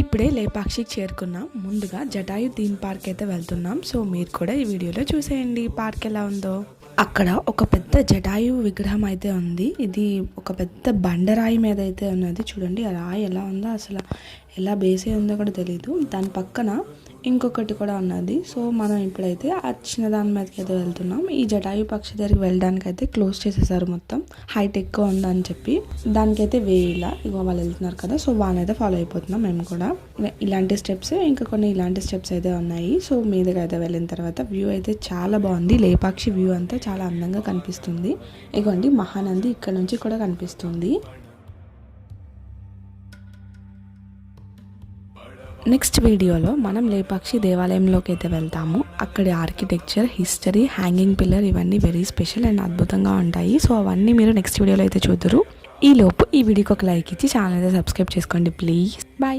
ఇప్పుడే లేపాక్షికి చేరుకున్నాం. ముందుగా జటాయు థీమ్ పార్క్ అయితే వెళ్తున్నాం. సో మీరు కూడా ఈ వీడియోలో చూసేయండి. పార్క్ ఎలా ఉందో. అక్కడ ఒక పెద్ద జటాయు విగ్రహం అయితే ఉంది. ఇది ఒక పెద్ద బండరాయి మీద అయితే ఉన్నది. చూడండి ఆ రాయి ఎలా ఉందో అసలు ఎలా బేసే ఉందో కూడా తెలియదు దాని పక్కన ఇంకొకటి కూడా ఉన్నది. సో మనం ఇప్పుడైతే ఆ చిన్న దాని మీదకి అయితే వెళ్తున్నాం. ఈ జటాయు పక్షి దగ్గరికి వెళ్ళడానికి అయితే క్లోజ్ చేసేసారు మొత్తం. హైట్ ఎక్కువ ఉందని చెప్పి. దానికైతే వేయిలా. ఇగో వాళ్ళు వెళ్తున్నారు కదా. సో వాళ్ళనైతే ఫాలో అయిపోతున్నాం మేము కూడా. ఇలాంటి స్టెప్స్ ఇంకా కొన్ని ఇలాంటి స్టెప్స్ అయితే ఉన్నాయి. సో మీదకి అయితే వెళ్ళిన తర్వాత వ్యూ అయితే చాలా బాగుంది. లేపాక్షి వ్యూ అంతా చాలా అందంగా కనిపిస్తుంది. ఇగోండి మహానంది ఇక్కడ నుంచి కూడా కనిపిస్తుంది. నెక్స్ట్ వీడియోలో మనం లేపాక్షి దేవాలయంలోకి అయితే వెళ్తాము. అక్కడి ఆర్కిటెక్చర్ హిస్టరీ హ్యాంగింగ్ పిల్లర్ ఇవన్నీ వెరీ స్పెషల్ అండ్ అద్భుతంగా ఉంటాయి. సో అవన్నీ మీరు నెక్స్ట్ వీడియోలో అయితే చూద్దరు ఈ లోపు ఈ వీడియోకి ఒక లైక్ ఇచ్చి ఛానల్ అయితే సబ్స్క్రైబ్ చేసుకోండి ప్లీజ్ బాయ్